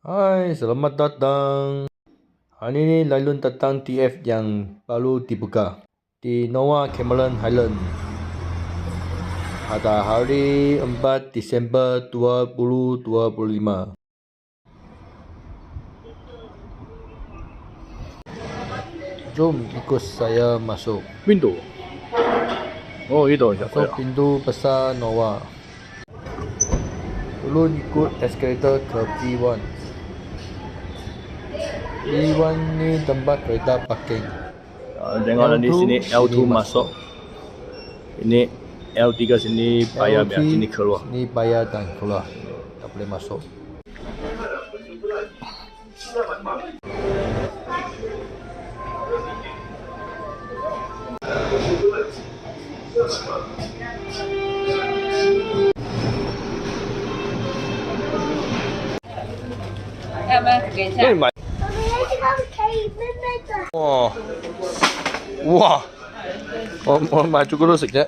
Hai, selamat datang. Hari ini Lailun datang TF yang baru dibuka di Noah Cameron Highland pada hari 4 Disember 2025. Jom ikut saya masuk. Pintu. Oh, itu siapa Masuk ya? pintu besar Noah. Ulun ikut eskalator ke P1. E1 ni tempat kereta parking. Ah, tengoklah di sini L2 masuk. Ini L3 sini bayar biar sini keluar. Ini bayar dan keluar. Tak boleh masuk. Ya, mana kerja? Ini mana? 와. 우와. 어, 뭐, 말주 그릇 이제.